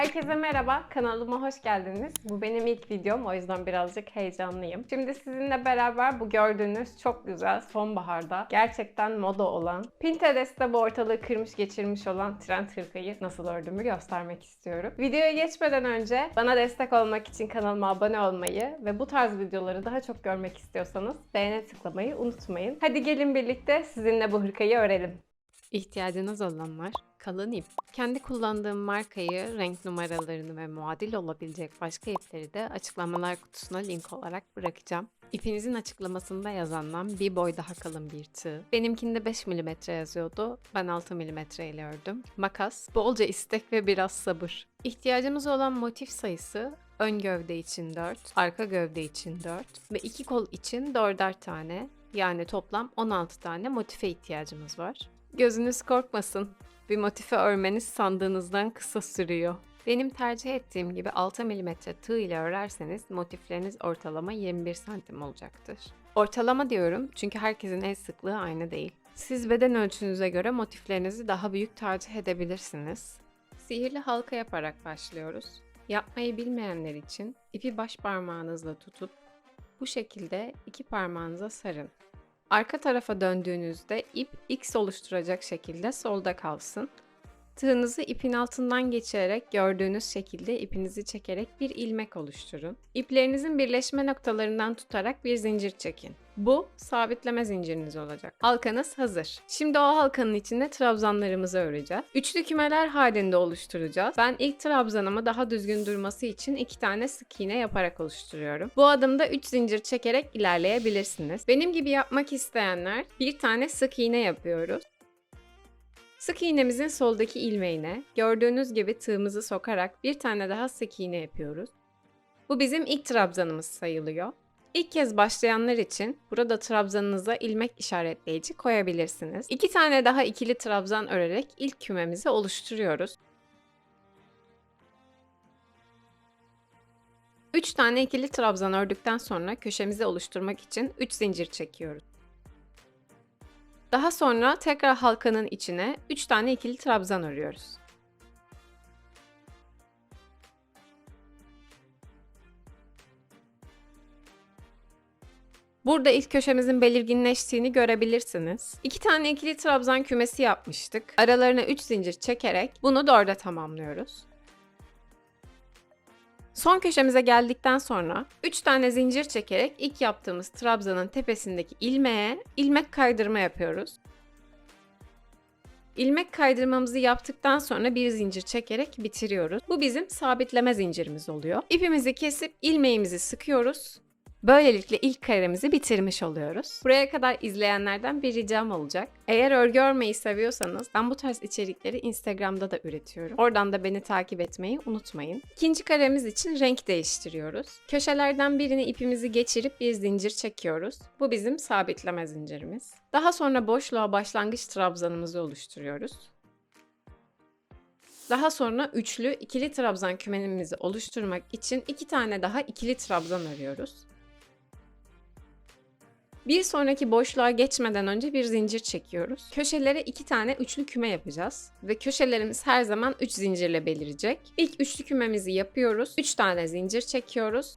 Herkese merhaba, kanalıma hoş geldiniz. Bu benim ilk videom, o yüzden birazcık heyecanlıyım. Şimdi sizinle beraber bu gördüğünüz çok güzel sonbaharda gerçekten moda olan, Pinterest'te bu ortalığı kırmış geçirmiş olan trend hırkayı nasıl ördüğümü göstermek istiyorum. Videoya geçmeden önce bana destek olmak için kanalıma abone olmayı ve bu tarz videoları daha çok görmek istiyorsanız beğene tıklamayı unutmayın. Hadi gelin birlikte sizinle bu hırkayı örelim. İhtiyacınız olanlar kalın ip. Kendi kullandığım markayı, renk numaralarını ve muadil olabilecek başka ipleri de açıklamalar kutusuna link olarak bırakacağım. İpinizin açıklamasında yazandan bir boy daha kalın bir tığ. Benimkinde 5 mm yazıyordu. Ben 6 mm ile ördüm. Makas, bolca istek ve biraz sabır. İhtiyacımız olan motif sayısı ön gövde için 4, arka gövde için 4 ve iki kol için 4'er tane yani toplam 16 tane motife ihtiyacımız var. Gözünüz korkmasın. Bir motife örmeniz sandığınızdan kısa sürüyor. Benim tercih ettiğim gibi 6 mm tığ ile örerseniz motifleriniz ortalama 21 santim olacaktır. Ortalama diyorum çünkü herkesin el sıklığı aynı değil. Siz beden ölçünüze göre motiflerinizi daha büyük tercih edebilirsiniz. Sihirli halka yaparak başlıyoruz. Yapmayı bilmeyenler için ipi baş parmağınızla tutup bu şekilde iki parmağınıza sarın. Arka tarafa döndüğünüzde ip X oluşturacak şekilde solda kalsın. Tığınızı ipin altından geçirerek gördüğünüz şekilde ipinizi çekerek bir ilmek oluşturun. İplerinizin birleşme noktalarından tutarak bir zincir çekin. Bu sabitleme zinciriniz olacak. Halkanız hazır. Şimdi o halkanın içinde trabzanlarımızı öreceğiz. Üçlü kümeler halinde oluşturacağız. Ben ilk trabzanımı daha düzgün durması için iki tane sık iğne yaparak oluşturuyorum. Bu adımda 3 zincir çekerek ilerleyebilirsiniz. Benim gibi yapmak isteyenler bir tane sık iğne yapıyoruz. Sık iğnemizin soldaki ilmeğine gördüğünüz gibi tığımızı sokarak bir tane daha sık iğne yapıyoruz. Bu bizim ilk trabzanımız sayılıyor. İlk kez başlayanlar için burada trabzanınıza ilmek işaretleyici koyabilirsiniz. İki tane daha ikili trabzan örerek ilk kümemizi oluşturuyoruz. 3 tane ikili trabzan ördükten sonra köşemizi oluşturmak için 3 zincir çekiyoruz. Daha sonra tekrar halkanın içine 3 tane ikili trabzan örüyoruz. Burada ilk köşemizin belirginleştiğini görebilirsiniz. İki tane ikili trabzan kümesi yapmıştık. Aralarına 3 zincir çekerek bunu dörde tamamlıyoruz. Son köşemize geldikten sonra 3 tane zincir çekerek ilk yaptığımız trabzanın tepesindeki ilmeğe ilmek kaydırma yapıyoruz. İlmek kaydırmamızı yaptıktan sonra bir zincir çekerek bitiriyoruz. Bu bizim sabitleme zincirimiz oluyor. İpimizi kesip ilmeğimizi sıkıyoruz. Böylelikle ilk karemizi bitirmiş oluyoruz. Buraya kadar izleyenlerden bir ricam olacak. Eğer örgü örmeyi seviyorsanız ben bu tarz içerikleri Instagram'da da üretiyorum. Oradan da beni takip etmeyi unutmayın. İkinci karemiz için renk değiştiriyoruz. Köşelerden birini ipimizi geçirip bir zincir çekiyoruz. Bu bizim sabitleme zincirimiz. Daha sonra boşluğa başlangıç trabzanımızı oluşturuyoruz. Daha sonra üçlü ikili trabzan kümenimizi oluşturmak için iki tane daha ikili trabzan örüyoruz. Bir sonraki boşluğa geçmeden önce bir zincir çekiyoruz. Köşelere iki tane üçlü küme yapacağız. Ve köşelerimiz her zaman 3 zincirle belirecek. İlk üçlü kümemizi yapıyoruz. 3 tane zincir çekiyoruz.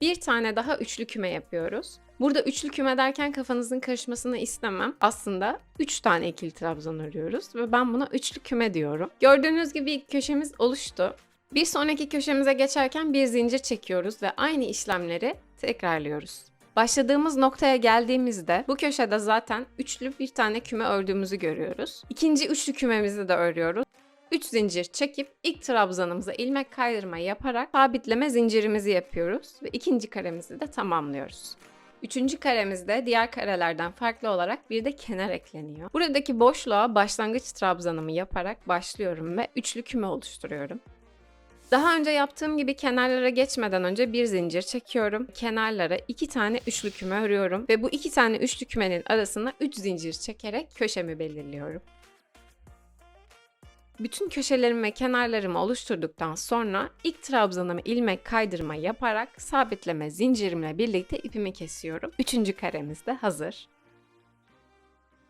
Bir tane daha üçlü küme yapıyoruz. Burada üçlü küme derken kafanızın karışmasını istemem. Aslında 3 tane ikili trabzan örüyoruz ve ben buna üçlü küme diyorum. Gördüğünüz gibi ilk köşemiz oluştu. Bir sonraki köşemize geçerken bir zincir çekiyoruz ve aynı işlemleri tekrarlıyoruz. Başladığımız noktaya geldiğimizde bu köşede zaten üçlü bir tane küme ördüğümüzü görüyoruz. İkinci üçlü kümemizi de örüyoruz. 3 zincir çekip ilk trabzanımıza ilmek kaydırma yaparak sabitleme zincirimizi yapıyoruz ve ikinci karemizi de tamamlıyoruz. Üçüncü karemizde diğer karelerden farklı olarak bir de kenar ekleniyor. Buradaki boşluğa başlangıç trabzanımı yaparak başlıyorum ve üçlü küme oluşturuyorum. Daha önce yaptığım gibi kenarlara geçmeden önce bir zincir çekiyorum. Kenarlara iki tane üçlü küme örüyorum ve bu iki tane üçlü kümenin arasına üç zincir çekerek köşemi belirliyorum. Bütün köşelerimi ve kenarlarımı oluşturduktan sonra ilk trabzanımı ilmek kaydırma yaparak sabitleme zincirimle birlikte ipimi kesiyorum. Üçüncü karemiz de hazır.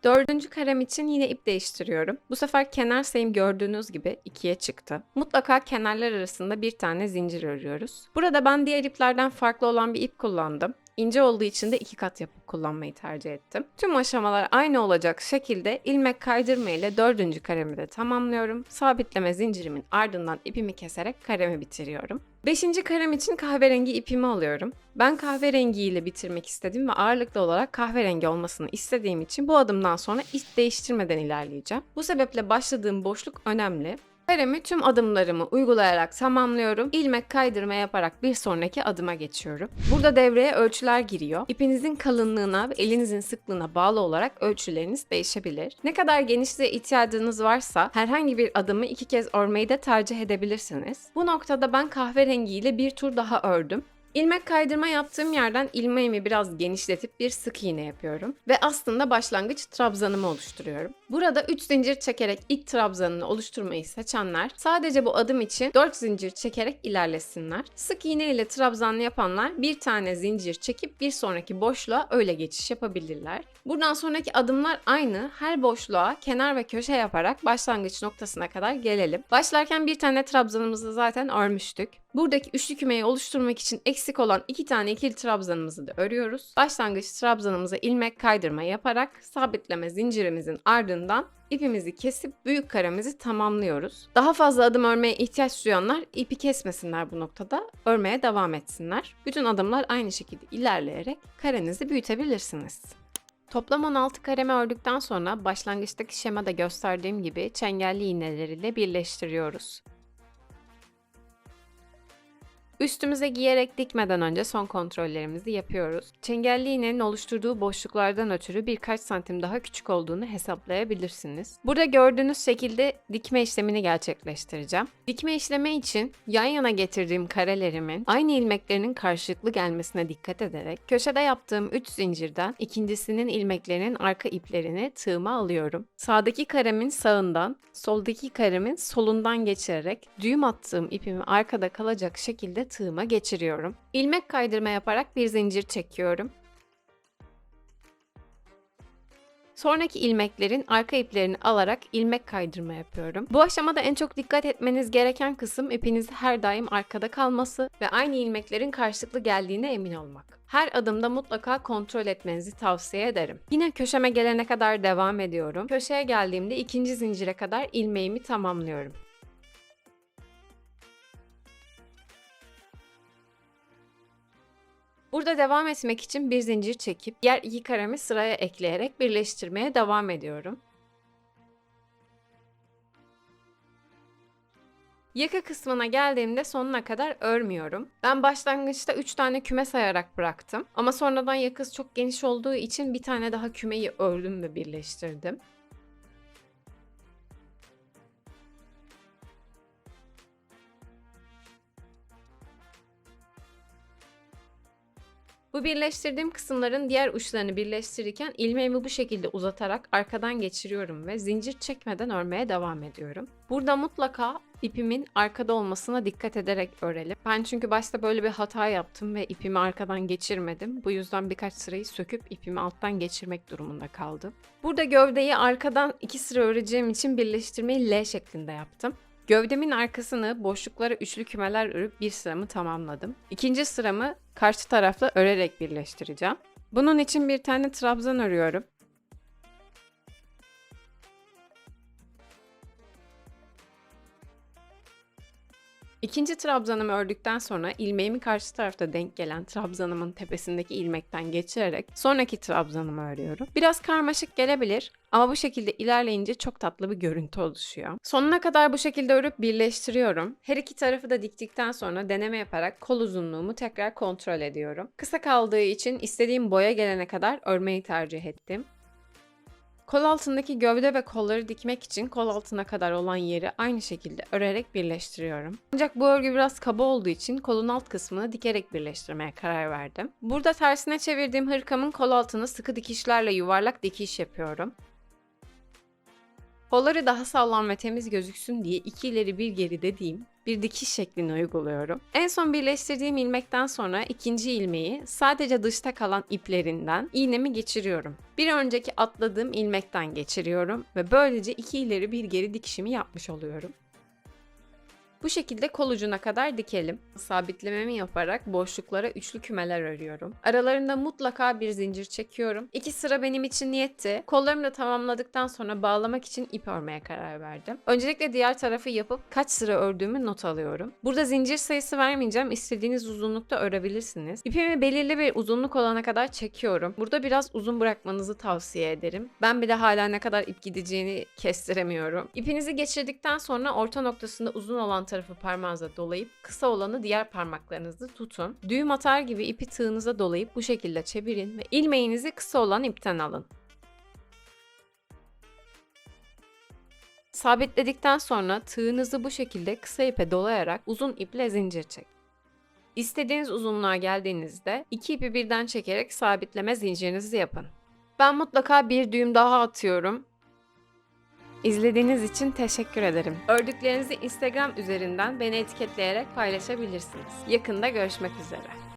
Dördüncü karem için yine ip değiştiriyorum. Bu sefer kenar sayım gördüğünüz gibi ikiye çıktı. Mutlaka kenarlar arasında bir tane zincir örüyoruz. Burada ben diğer iplerden farklı olan bir ip kullandım. İnce olduğu için de iki kat yapıp kullanmayı tercih ettim. Tüm aşamalar aynı olacak şekilde ilmek kaydırma ile dördüncü karemi de tamamlıyorum. Sabitleme zincirimin ardından ipimi keserek karemi bitiriyorum. Beşinci karem için kahverengi ipimi alıyorum. Ben kahverengi ile bitirmek istedim ve ağırlıklı olarak kahverengi olmasını istediğim için bu adımdan sonra ip değiştirmeden ilerleyeceğim. Bu sebeple başladığım boşluk önemli. Karemi tüm adımlarımı uygulayarak tamamlıyorum. İlmek kaydırma yaparak bir sonraki adıma geçiyorum. Burada devreye ölçüler giriyor. İpinizin kalınlığına ve elinizin sıklığına bağlı olarak ölçüleriniz değişebilir. Ne kadar genişliğe ihtiyacınız varsa herhangi bir adımı iki kez örmeyi de tercih edebilirsiniz. Bu noktada ben kahverengi ile bir tur daha ördüm. İlmek kaydırma yaptığım yerden ilmeğimi biraz genişletip bir sık iğne yapıyorum. Ve aslında başlangıç trabzanımı oluşturuyorum. Burada 3 zincir çekerek ilk trabzanını oluşturmayı seçenler sadece bu adım için 4 zincir çekerek ilerlesinler. Sık iğne ile trabzanlı yapanlar bir tane zincir çekip bir sonraki boşluğa öyle geçiş yapabilirler. Buradan sonraki adımlar aynı. Her boşluğa kenar ve köşe yaparak başlangıç noktasına kadar gelelim. Başlarken bir tane trabzanımızı zaten örmüştük. Buradaki üçlü kümeyi oluşturmak için eksik olan iki tane ikili trabzanımızı da örüyoruz. Başlangıç trabzanımıza ilmek kaydırma yaparak sabitleme zincirimizin ardından ipimizi kesip büyük karemizi tamamlıyoruz. Daha fazla adım örmeye ihtiyaç duyanlar ipi kesmesinler bu noktada, örmeye devam etsinler. Bütün adımlar aynı şekilde ilerleyerek karenizi büyütebilirsiniz. Toplam 16 kareme ördükten sonra başlangıçtaki şemada gösterdiğim gibi çengelli iğneleriyle birleştiriyoruz. Üstümüze giyerek dikmeden önce son kontrollerimizi yapıyoruz. Çengelli iğnenin oluşturduğu boşluklardan ötürü birkaç santim daha küçük olduğunu hesaplayabilirsiniz. Burada gördüğünüz şekilde dikme işlemini gerçekleştireceğim. Dikme işlemi için yan yana getirdiğim karelerimin aynı ilmeklerinin karşılıklı gelmesine dikkat ederek köşede yaptığım 3 zincirden ikincisinin ilmeklerinin arka iplerini tığıma alıyorum. Sağdaki karemin sağından, soldaki karemin solundan geçirerek düğüm attığım ipimi arkada kalacak şekilde tığıma geçiriyorum. İlmek kaydırma yaparak bir zincir çekiyorum. Sonraki ilmeklerin arka iplerini alarak ilmek kaydırma yapıyorum. Bu aşamada en çok dikkat etmeniz gereken kısım ipinizin her daim arkada kalması ve aynı ilmeklerin karşılıklı geldiğine emin olmak. Her adımda mutlaka kontrol etmenizi tavsiye ederim. Yine köşeme gelene kadar devam ediyorum. Köşeye geldiğimde ikinci zincire kadar ilmeğimi tamamlıyorum. Burada devam etmek için bir zincir çekip diğer iki karemi sıraya ekleyerek birleştirmeye devam ediyorum. Yaka kısmına geldiğimde sonuna kadar örmüyorum. Ben başlangıçta 3 tane küme sayarak bıraktım. Ama sonradan yakası çok geniş olduğu için bir tane daha kümeyi ördüm ve birleştirdim. Bu birleştirdiğim kısımların diğer uçlarını birleştirirken ilmeğimi bu şekilde uzatarak arkadan geçiriyorum ve zincir çekmeden örmeye devam ediyorum. Burada mutlaka ipimin arkada olmasına dikkat ederek örelim. Ben çünkü başta böyle bir hata yaptım ve ipimi arkadan geçirmedim. Bu yüzden birkaç sırayı söküp ipimi alttan geçirmek durumunda kaldım. Burada gövdeyi arkadan iki sıra öreceğim için birleştirmeyi L şeklinde yaptım. Gövdemin arkasını boşluklara üçlü kümeler örüp bir sıramı tamamladım. İkinci sıramı karşı tarafla örerek birleştireceğim. Bunun için bir tane trabzan örüyorum. İkinci trabzanımı ördükten sonra ilmeğimi karşı tarafta denk gelen trabzanımın tepesindeki ilmekten geçirerek sonraki trabzanımı örüyorum. Biraz karmaşık gelebilir ama bu şekilde ilerleyince çok tatlı bir görüntü oluşuyor. Sonuna kadar bu şekilde örüp birleştiriyorum. Her iki tarafı da diktikten sonra deneme yaparak kol uzunluğumu tekrar kontrol ediyorum. Kısa kaldığı için istediğim boya gelene kadar örmeyi tercih ettim. Kol altındaki gövde ve kolları dikmek için kol altına kadar olan yeri aynı şekilde örerek birleştiriyorum. Ancak bu örgü biraz kaba olduğu için kolun alt kısmını dikerek birleştirmeye karar verdim. Burada tersine çevirdiğim hırkamın kol altını sıkı dikişlerle yuvarlak dikiş yapıyorum. Kolları daha sağlam ve temiz gözüksün diye iki ileri bir geri dediğim bir dikiş şeklini uyguluyorum. En son birleştirdiğim ilmekten sonra ikinci ilmeği sadece dışta kalan iplerinden iğnemi geçiriyorum. Bir önceki atladığım ilmekten geçiriyorum ve böylece iki ileri bir geri dikişimi yapmış oluyorum. Bu şekilde kol ucuna kadar dikelim. Sabitlememi yaparak boşluklara üçlü kümeler örüyorum. Aralarında mutlaka bir zincir çekiyorum. İki sıra benim için niyetti. Kollarımı da tamamladıktan sonra bağlamak için ip örmeye karar verdim. Öncelikle diğer tarafı yapıp kaç sıra ördüğümü not alıyorum. Burada zincir sayısı vermeyeceğim. İstediğiniz uzunlukta örebilirsiniz. İpimi belirli bir uzunluk olana kadar çekiyorum. Burada biraz uzun bırakmanızı tavsiye ederim. Ben bile hala ne kadar ip gideceğini kestiremiyorum. İpinizi geçirdikten sonra orta noktasında uzun olan tarafı parmağınıza dolayıp kısa olanı diğer parmaklarınızda tutun. Düğüm atar gibi ipi tığınıza dolayıp bu şekilde çevirin ve ilmeğinizi kısa olan ipten alın. Sabitledikten sonra tığınızı bu şekilde kısa ipe dolayarak uzun iple zincir çek. İstediğiniz uzunluğa geldiğinizde iki ipi birden çekerek sabitleme zincirinizi yapın. Ben mutlaka bir düğüm daha atıyorum. İzlediğiniz için teşekkür ederim. Ördüklerinizi Instagram üzerinden beni etiketleyerek paylaşabilirsiniz. Yakında görüşmek üzere.